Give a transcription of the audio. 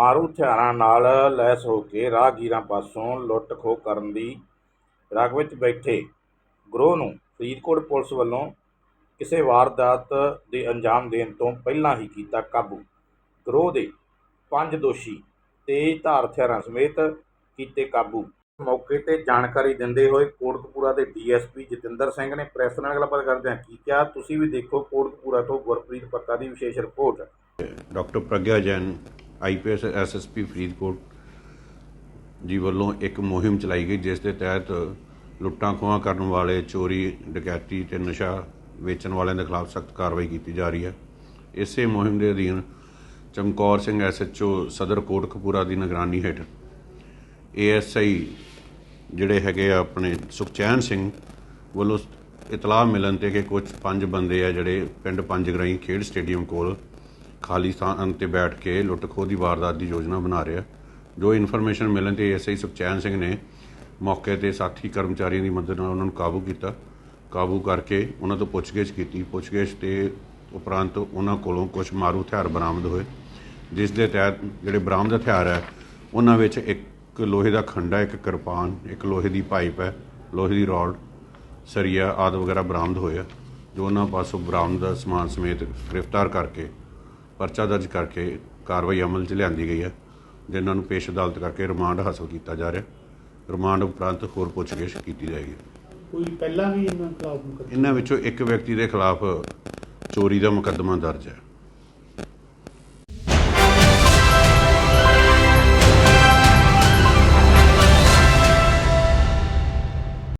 ਮਾਰੂ ਹਥਿਆਰਾਂ ਨਾਲ ਲੈਸ ਹੋ ਕੇ ਰਾਹਗੀਰਾਂ ਪਾਸੋਂ ਲੁੱਟ ਖੋਹ ਕਰਨ ਦੀ ਰਗ ਵਿੱਚ ਬੈਠੇ ਗਰੋਹ ਨੂੰ ਫਰੀਦਕੋਟ ਪੁਲਿਸ ਵੱਲੋਂ ਕਿਸੇ ਵਾਰਦਾਤ ਦੇ ਅੰਜਾਮ ਦੇਣ ਤੋਂ ਪਹਿਲਾਂ ਹੀ ਕੀਤਾ ਕਾਬੂ। ਗਰੋਹ ਦੇ ਪੰਜ ਦੋਸ਼ੀ ਤੇਜ਼ ਧਾਰ ਹਥਿਆਰਾਂ ਸਮੇਤ ਕੀਤੇ ਕਾਬੂ। ਮੌਕੇ ਤੇ ਜਾਣਕਾਰੀ ਦਿੰਦੇ ਹੋਏ ਕੋਟਕਪੂਰਾ ਦੇ ਡੀਐਸਪੀ ਜਤਿੰਦਰ ਸਿੰਘ ਨੇ ਪ੍ਰੈਸ ਨਾਲ ਗੱਲਬਾਤ ਕਰਦਿਆਂ ਕੀ ਕਿਹਾ, ਤੁਸੀਂ ਵੀ ਦੇਖੋ ਕੋਟਕਪੂਰਾ ਤੋਂ ਗੁਰਪ੍ਰੀਤ ਪੱਤਾ ਦੀ ਵਿਸ਼ੇਸ਼ report. Doctor Pragya Jain IPS, SSP Faridkot ji ਵੱਲੋਂ ਇੱਕ ਮੁਹਿੰਮ ਚਲਾਈ ਗਈ, ਜਿਸ ਦੇ ਤਹਿਤ ਲੁੱਟਾਂ ਖੋਹਾਂ ਕਰਨ ਵਾਲੇ, ਚੋਰੀ, ਡਕੈਤੀ ਤੇ ਨਸ਼ਾ ਵੇਚਣ ਵਾਲਿਆਂ ਦੇ ਖਿਲਾਫ ਸਖਤ ਕਾਰਵਾਈ ਕੀਤੀ ਜਾ ਰਹੀ ਹੈ। ਇਸੇ ਮੁਹਿੰਮ ਦੇ ਅਧੀਨ ਚਮਕੌਰ ਸਿੰਘ ਐਸਐਚਓ ਸਦਰ ਕੋਟਕਪੂਰਾ ਦੀ ਨਿਗਰਾਨੀ ਹੇਠ ਏਐਸਆਈ ਜਿਹੜੇ ਹੈਗੇ ਆ ਆਪਣੇ ਸੁਖਚੈਨ ਸਿੰਘ ਵੱਲੋਂ ਇਤਲਾਹ ਮਿਲਣ ਤੇ ਕਿ ਕੁਝ ਪੰਜ ਬੰਦੇ ਆ ਜਿਹੜੇ ਪਿੰਡ ਪੰਜਗਰਾਈ ਖੇਡ ਸਟੇਡੀਅਮ ਕੋਲ ਖਾਲੀ ਸਥਾਨ ਤੇ ਬੈਠ ਕੇ ਲੁੱਟ ਖੋਹ ਦੀ ਵਾਰਦਾਤ ਦੀ ਯੋਜਨਾ ਬਣਾ ਰਿਹਾ। ਜੋ ਇਨਫੋਰਮੇਸ਼ਨ ਮਿਲਣ ਤੇ ਐਸਆਈ ਸੁਖਚੈਨ ਸਿੰਘ ਨੇ ਮੌਕੇ ਤੇ ਸਾਥੀ ਕਰਮਚਾਰੀਆਂ ਦੀ ਮਦਦ ਨਾਲ ਉਹਨਾਂ ਨੂੰ ਕਾਬੂ ਕੀਤਾ। ਕਾਬੂ ਕਰਕੇ ਉਹਨਾਂ ਤੋਂ ਪੁੱਛਗਿੱਛ ਕੀਤੀ। ਪੁੱਛਗਿੱਛ ਤੇ ਉਪਰੰਤ ਉਹਨਾਂ ਕੋਲੋਂ ਕੁਝ ਮਾਰੂ ਹਥਿਆਰ ਬਰਾਮਦ ਹੋਏ। ਜਿਸ ਦੇ ਤਹਿਤ ਜਿਹੜੇ ਬਰਾਮਦ ਹਥਿਆਰ ਹੈ, ਉਹਨਾਂ ਵਿੱਚ ਇੱਕ ਲੋਹੇ ਦਾ ਖੰਡਾ, ਇੱਕ ਕਿਰਪਾਨ, ਇੱਕ ਲੋਹੇ ਦੀ ਪਾਈਪ ਹੈ, ਲੋਹੇ ਦੀ ਰੋਡ, ਸਰੀਆ ਆਦਿ ਵਗੈਰਾ ਬਰਾਮਦ ਹੋਇਆ ਜੋ ਉਹਨਾਂ ਪਾਸੋਂ ਬਰਾਮਦ ਦਾ ਸਮਾਨ ਸਮੇਤ ਗ੍ਰਿਫਤਾਰ ਕਰਕੇ ਪਰਚਾ ਦਰਜ ਕਰਕੇ ਕਾਰਵਾਈ ਅਮਲ 'ਚ ਲਿਆਂਦੀ ਗਈ ਹੈ ਜਿਨ੍ਹਾਂ ਨੂੰ ਪੇਸ਼ ਅਦਾਲਤ ਕਰਕੇ ਰਿਮਾਂਡ ਹਾਸਲ ਕੀਤਾ ਜਾ ਰਿਹਾ। ਰਿਮਾਂਡ ਉਪਰੰਤ ਹੋਰ ਪੁੱਛਗਿੱਛ ਕੀਤੀ ਜਾਏਗੀ। ਕੋਈ ਪਹਿਲਾਂ ਵੀ ਇਹਨਾਂ ਖਿਲਾਫ ਮੁਕੱਦਮਾ? ਇਹਨਾਂ ਵਿੱਚੋਂ ਇੱਕ ਵਿਅਕਤੀ ਦੇ ਖਿਲਾਫ ਚੋਰੀ ਦਾ ਮੁਕੱਦਮਾ ਦਰਜ ਹੈ।